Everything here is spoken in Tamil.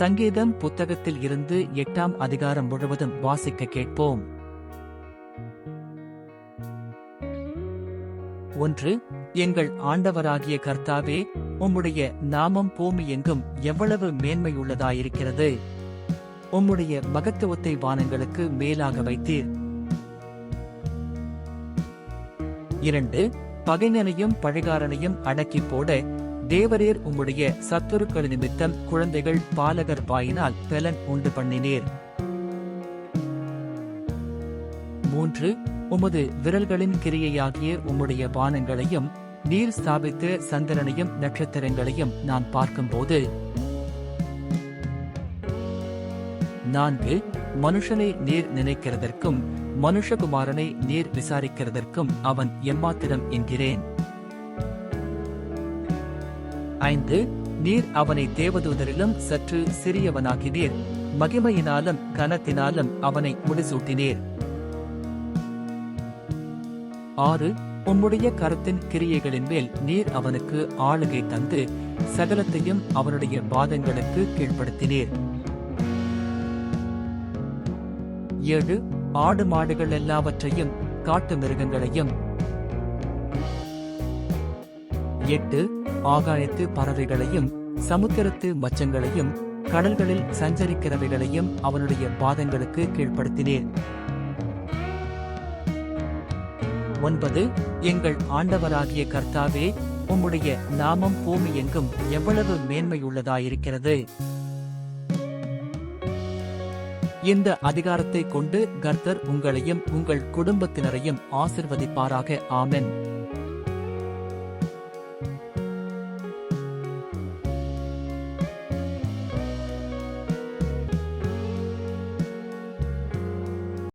சங்கீதம் புத்தகத்தில் இருந்து எட்டாம் அதிகாரம் முழுவதும் வாசிக்க கேட்போம். ஒன்று எங்கள் ஆண்டவராகிய கர்த்தாவே உம்முடைய நாமம் பூமி எங்கும் எவ்வளவு மேன்மையுள்ளதாயிருக்கிறது. உம்முடைய மகத்துவத்தை வானங்களுக்கு மேலாக வைத்தீர். இரண்டு பகைஞனையும் பழிகாரனையும் அடக்கி போட தேவரீர் உம்முடைய சத்துருக்கள் நிமித்தம் குழந்தைகள் பாலகர் வாயினால் பலன் உண்டு பண்ணினீர். மூன்று உமது விரல்களின் கிரியையாகிய உம்முடைய வானங்களையும் நீர் ஸ்தாபித்த சந்திரனையும் நட்சத்திரங்களையும் நான் பார்க்கும்போது நான்கு மனுஷனை நீர் நினைக்கிறதற்கும் மனுஷகுமாரனை நீர் விசாரிக்கிறதற்கும் அவன் எம்மாத்திரம் என்கிறேன். ஐந்து நீர் அவனை தேவதூதரிலும் சற்று சிறியவனாகினீர் மகிமையினாலும் கனத்தினாலும் அவனை முடிசூட்டினீர். ஆறு உம்முடைய கரத்தின் கிரியைகளின் மேல் நீர் அவனுக்கு ஆளுகை தந்து சகலத்தையும் அவனுடைய பாதங்களுக்கு கீழ்ப்படுத்தினீர். ஏழு ஆடு மாடுகள் எல்லாவற்றையும் காட்டு மிருகங்களையும். எட்டு ஆகாயத்து பறவைகளையும் சமுத்திரத்து மச்சங்களையும் கடல்களில் சஞ்சரிக்கிறவைகளையும் அவனுடைய பாதங்களுக்கு கீழ்ப்படுத்தினேன். ஒன்பது எங்கள் ஆண்டவராகிய கர்த்தாவே உம்முடைய நாமம் பூமி எங்கும் எவ்வளவு மேன்மையுள்ளதாயிருக்கிறது. இந்த அதிகாரத்தை கொண்டு கர்த்தர் உங்களையும் உங்கள் குடும்பத்தினரையும் ஆசிர்வதிப்பாராக. ஆமென்.